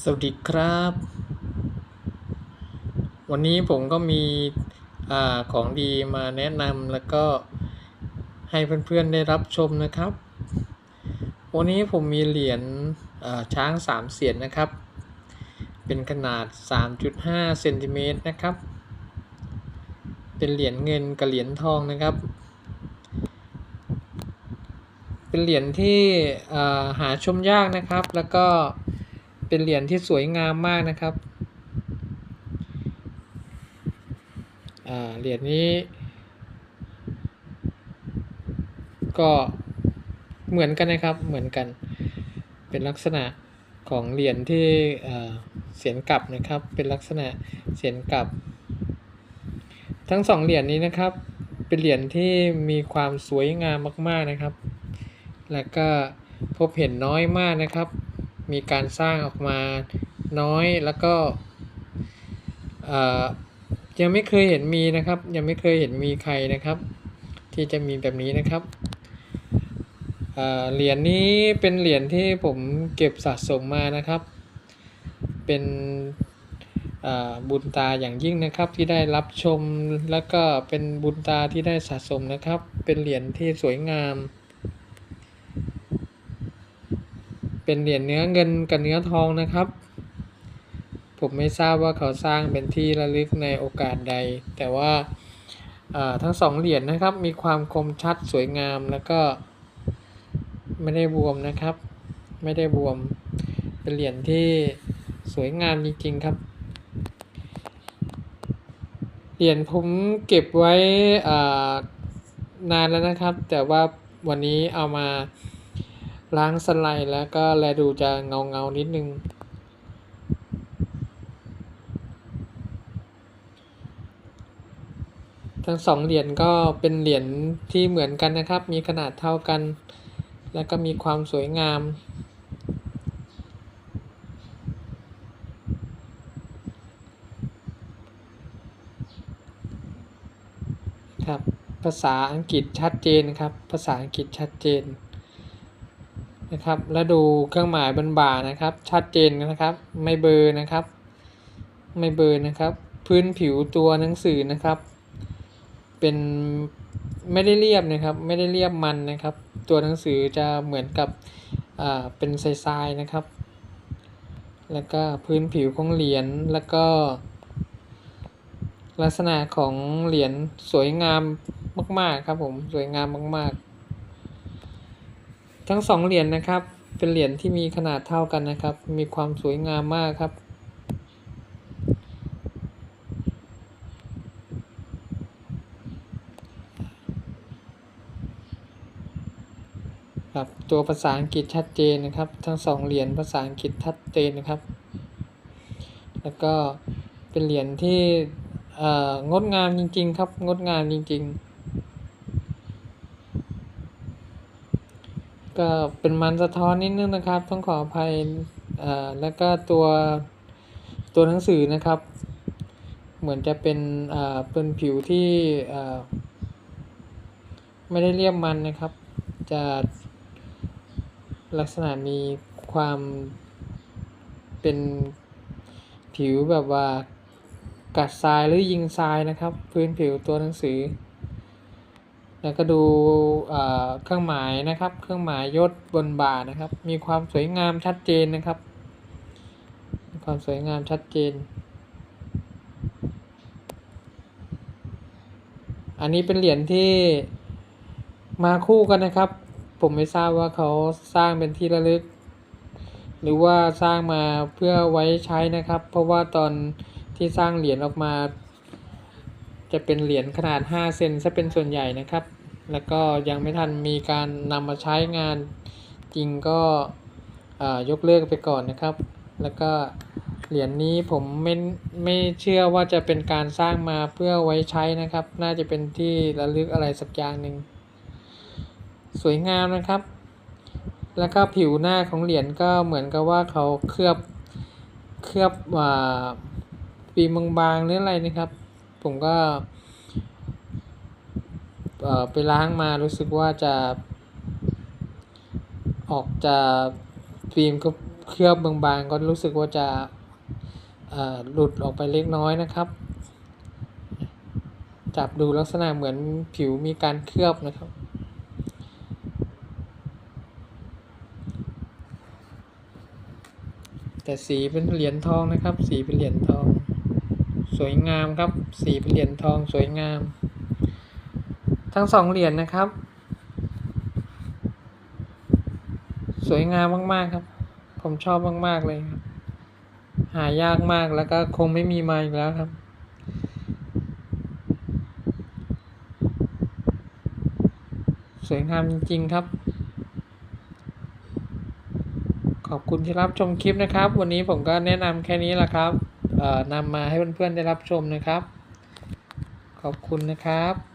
สวัสดีครับ วันนี้ผมก็มีอาของดีมาแนะนำแล้วก็ให้เพื่อนๆได้รับชมนะครับ วันนี้ผมมีเหรียญอ่าช้างสามเสียนนะครับ เป็นขนาด 3.5เซนติเมตรนะครับ เป็นเหรียญเงินกับเหรียญทองนะครับ เป็นเหรียญที่อ่าหาชมยากนะครับแล้วก็ เป็นเหรียญที่สวยงามมากนะครับเหรียญนี้ ก็เหมือนกันนะครับเหมือนกัน เป็นลักษณะของเหรียญที่เสียนกลับนะครับ เป็นลักษณะเสียนกลับ ทั้งสองเหรียญนี้นะครับ เป็นเหรียญที่มีความสวยงามมาก ๆนะครับ แล้วก็พบเห็นน้อยมากนะครับ มีการสร้างออกมาน้อยแล้วก็ยังไม่เคยเห็นมีนะครับ ยังไม่เคยเห็นมีใครนะครับ ที่จะมีแบบนี้นะครับเหรียญนี้เป็นเหรียญที่ผมเก็บสะสมมานะครับ เป็นบุญตาอย่างยิ่งนะครับที่ได้รับชมแล้วก็เป็นบุญตาที่ได้สะสมนะครับ เป็นเหรียญที่สวยงาม เป็นเหรียญเนื้อเงินกับเนื้อทองนะครับ ผมไม่ทราบว่าเขาสร้างเป็นที่ระลึกในโอกาสใด แต่ว่าาทั้งสองเหรียญนะครับ มีความคมชัดสวยงามแล้วก็ไม่ได้บวมนะครับ ไม่ได้บวม เป็นเหรียญที่สวยงามจริงๆครับ เหรียญผมเก็บไว้นานแล้วนะครับ แต่ว่าวันนี้เอามา ล้างสไลด์แล้วก็แลดูจะเงาเงานิดนึง ทั้งสองเหรียญก็เป็นเหรียญที่เหมือนกันนะครับ มีขนาดเท่ากัน แล้วก็มีความสวยงามครับภาษาอังกฤษชัดเจนครับ ภาษาอังกฤษชัดเจน นะครับ แล้วดูเครื่องหมายบนบ่านะครับ ชัดเจนนะครับ ไม่เบอร์นะครับ ไม่เบอร์นะครับ พื้นผิวตัวหนังสือนะครับ เป็นไม่ได้เรียบนะครับ ไม่ได้เรียบมันนะครับ ตัวหนังสือจะเหมือนกับอ่าเป็นทรายๆนะครับ แล้วก็พื้นผิวของเหรียญแล้วก็ ลักษณะของเหรียญสวยงามมาก ๆ ครับผมสวยงามมาก ๆ ทั้งสองเหรียญนะครับ เป็นเหรียญที่มีขนาดเท่ากันนะครับ มีความสวยงามมากครับ ครับ ตัวภาษาอังกฤษชัดเจนนะครับ ทั้งสองเหรียญภาษาอังกฤษชัดเจนนะครับ แล้วก็เป็นเหรียญที่เอ่องดงามจริง ๆ ครับ งดงามจริง ๆ ก็เป็นมันสะท้อนนิดนึงนะครับ ต้องขออภัยอ่อแล้วก็ตัวตัวหนังสือนะครับ เหมือนจะเป็นเอ่อเป็นผิวที่อ่อไม่ได้เรียบมันนะครับ จะลักษณะมีความเป็นผิวแบบว่ากัดทรายหรือยิงทรายนะครับ พื้นผิวตัวหนังสือ แล้วก็ดูเครื่องหมายนะครับ เครื่องหมายยศบนบ่านะครับ มีความสวยงามชัดเจนนะครับ มีความสวยงามชัดเจน อันนี้เป็นเหรียญที่มาคู่กันนะครับ ผมไม่ทราบว่าเขาสร้างเป็นที่ระลึก หรือว่าสร้างมาเพื่อไว้ใช้นะครับ เพราะว่าตอนที่สร้างเหรียญออกมา จะเป็นเหรียญขนาด 5 เซนซะเป็นส่วนใหญ่นะครับ แล้วก็ยังไม่ทันมีการนำมาใช้งานจริงก็ยกเลิกไปก่อนนะครับ แล้วก็เหรียญนี้ผมไม่ไม่เชื่อว่าจะเป็นการสร้างมาเพื่อไว้ใช้นะครับ น่าจะเป็นที่ระลึกอะไรสักอย่างหนึ่งสวยงามนะครับ แล้วก็ผิวหน้าของเหรียญก็เหมือนกับว่าเขาเคลือบเคลือบอ่าปีมบางๆหรืออะไรนะครับ ผมก็เอ่อไปล้างมารู้สึกว่าจะ ออกจะฟิล์มเคเคลือบบางๆ ก็รู้สึกว่าจะเอ่อหลุดออกไปเล็กน้อยนะครับ จับดูลักษณะเหมือนผิวมีการเคลือบนะครับ แต่สีเป็นเหรียญทองนะครับ สีเป็นเหรียญทอง สวยงามครับสีเป็นเหรียญทองสวยงาม ทั้งสองเหรียญนะครับ สวยงามมากๆครับ ผมชอบมากๆเลยครับ หายากมากแล้วก็คงไม่มีมาอีกแล้วครับ สวยงามจริง ๆ ครับขอบคุณที่รับชมคลิปนะครับ วันนี้ผมก็แนะนำแค่นี้แหละครับ นำมาให้เพื่อนๆได้รับชมนะครับ ขอบคุณนะครับ